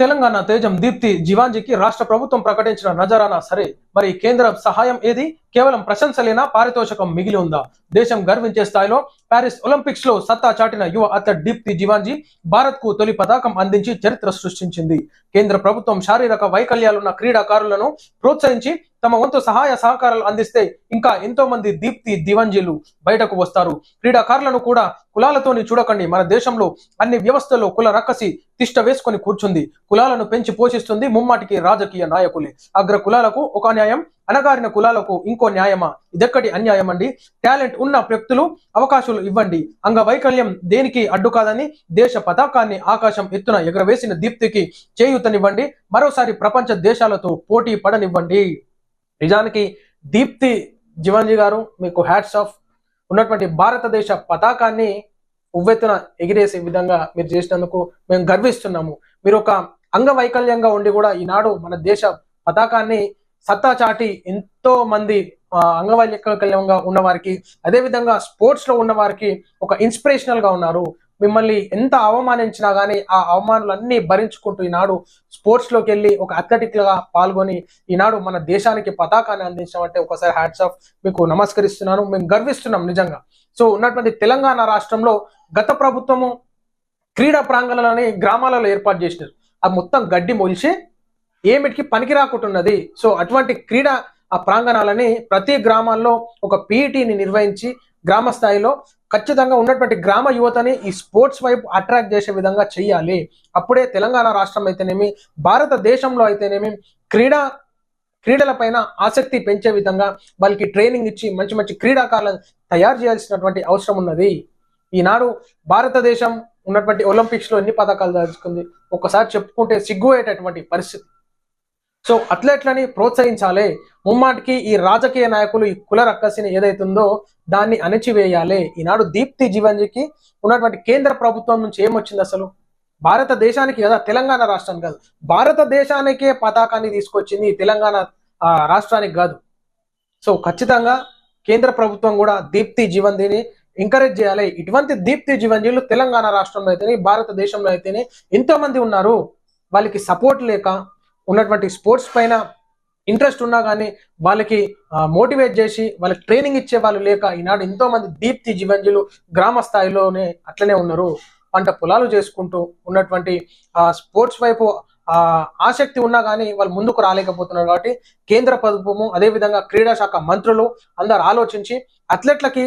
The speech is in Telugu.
తెలంగాణ తేజం దీప్తి జీవాంజీకి రాష్ట్ర ప్రభుత్వం ప్రకటించిన నజరానా సరే. మరి కేంద్ర సహాయం ఏది? కేవలం ప్రశంసలేనా? పారితోషికం మిగిలి ఉందా? దేశం గర్వించే స్థాయిలో ప్యారిస్ ఒలింపిక్స్లో సత్తా చాటిన యువ అథ్లెట్ దీప్తి జీవాంజీ భారత్కు తొలి పతాకం అందించి చరిత్ర సృష్టించింది. కేంద్ర ప్రభుత్వం శారీరక వైకల్యాలున్న క్రీడాకారులను ప్రోత్సహించి తమ వంతు సహాయ సహకారాలు అందిస్తే ఇంకా ఎంతో మంది దీప్తి దివంజీలు బయటకు వస్తారు. క్రీడాకారులను కూడా కులాలతోని చూడకండి. మన దేశంలో అన్ని వ్యవస్థల్లో కుల రక్కసి తిష్ట వేసుకొని కూర్చుంది. కులాలను పెంచి పోషిస్తుంది ముమ్మాటికి రాజకీయ నాయకులే. అగ్ర కులాలకు ఒక న్యాయం అనగారిన కులాలకు ఇంకో న్యాయమా? ఇదెక్కటి అన్యాయం అండి టాలెంట్ ఉన్న వ్యక్తులు అవకాశాలు ఇవ్వండి. అంగవైకల్యం దేనికి అడ్డు కాదని దేశ పతాకాన్ని ఆకాశం ఎత్తున ఎగరవేసిన దీప్తికి చేయూతనివ్వండి. మరోసారి ప్రపంచ దేశాలతో పోటీ పడనివ్వండి. నిజానికి దీప్తి జీవన్జీ గారు మీకు హ్యాట్స్ ఆఫ్ ఉన్నటువంటి భారతదేశ పతాకాన్ని ఉవ్వెత్తున ఎగిరేసే విధంగా మీరు చేసినందుకు మేము గర్విస్తున్నాము. మీరు ఒక అంగవైకల్యంగా ఉండి కూడా ఈనాడు మన దేశ పతాకాన్ని సత్తా చాటి ఎంతో మంది అంగవైకల్యంగా ఉన్న వారికి అదే విధంగా స్పోర్ట్స్లో ఉన్న వారికి ఒక ఇన్స్పిరేషనల్గా ఉన్నారు. మిమ్మల్ని ఎంత అవమానించినా గానీ ఆ అవమానాలన్నీ భరించుకుంటూ ఈనాడు స్పోర్ట్స్లోకి వెళ్ళి ఒక అథ్లెటిక్గా పాల్గొని ఈనాడు మన దేశానికి పతాకాన్ని అందించామంటే ఒకసారి హ్యాట్స్ ఆఫ్ మీకు నమస్కరిస్తున్నాను. మేము గర్విస్తున్నాం నిజంగా. సో ఉన్నటువంటి తెలంగాణ రాష్ట్రంలో గత ప్రభుత్వము క్రీడా ప్రాంగణాలని గ్రామాలలో ఏర్పాటు చేసినారు. అది మొత్తం గడ్డి మొలిచి ఏమిటికి పనికి రాకుంటున్నది? సో అటువంటి క్రీడా ఆ ప్రాంగణాలని ప్రతి గ్రామాల్లో ఒక పీఈటీని నిర్వహించి గ్రామ స్థాయిలో ఖచ్చితంగా ఉన్నటువంటి గ్రామ యువతని ఈ స్పోర్ట్స్ వైపు అట్రాక్ట్ చేసే విధంగా చేయాలి అప్పుడే తెలంగాణ రాష్ట్రం అయితేనేమి భారతదేశంలో అయితేనేమి క్రీడా క్రీడల పైన ఆసక్తి పెంచే విధంగా వాళ్ళకి ట్రైనింగ్ ఇచ్చి మంచి మంచి క్రీడాకారులను తయారు చేయాల్సినటువంటి అవసరం ఉన్నది. ఈనాడు భారతదేశం ఉన్నటువంటి ఒలింపిక్స్లో ఎన్ని పథకాలు దాచుకుంది? ఒకసారి చెప్పుకుంటే సిగ్గుపోయేటటువంటి పరిస్థితి. సో అథ్లెట్లని ప్రోత్సహించాలి. ముమ్మాటికి ఈ రాజకీయ నాయకులు ఈ కుల రక్కసిని ఏదైతుందో దాన్ని అణచివేయాలి. ఈనాడు దీప్తి జీవన్జీకి ఉన్నటువంటి కేంద్ర ప్రభుత్వం నుంచి ఏమొచ్చింది అసలు? భారతదేశానికి కదా తెలంగాణ రాష్ట్రానికి కాదు. భారతదేశానికే పతాకాన్ని తీసుకొచ్చింది తెలంగాణ రాష్ట్రానికి కాదు. సో ఖచ్చితంగా కేంద్ర ప్రభుత్వం కూడా దీప్తి జీవన్జీని ఎంకరేజ్ చేయాలి. ఇటువంటి దీప్తి జీవన్జీలు తెలంగాణ రాష్ట్రంలో అయితేనే భారతదేశంలో అయితేనే ఎంతో మంది ఉన్నారు. వాళ్ళకి సపోర్ట్ లేక ఉన్నటువంటి స్పోర్ట్స్ పైన ఇంట్రెస్ట్ ఉన్నా కానీ వాళ్ళకి మోటివేట్ చేసి వాళ్ళకి ట్రైనింగ్ ఇచ్చే వాళ్ళు లేక ఈనాడు ఎంతో మంది దీప్తి జీవంజులు గ్రామ స్థాయిలోనే అట్లనే ఉన్నారు. పంట పొలాలు చేసుకుంటూ ఉన్నటువంటి ఆ స్పోర్ట్స్ వైపు ఆసక్తి ఉన్నా కానీ వాళ్ళు ముందుకు రాలేకపోతున్నారు కాబట్టి కేంద్ర ప్రభుత్వము అదేవిధంగా క్రీడా శాఖ మంత్రులు అందరు ఆలోచించి అథ్లెట్లకి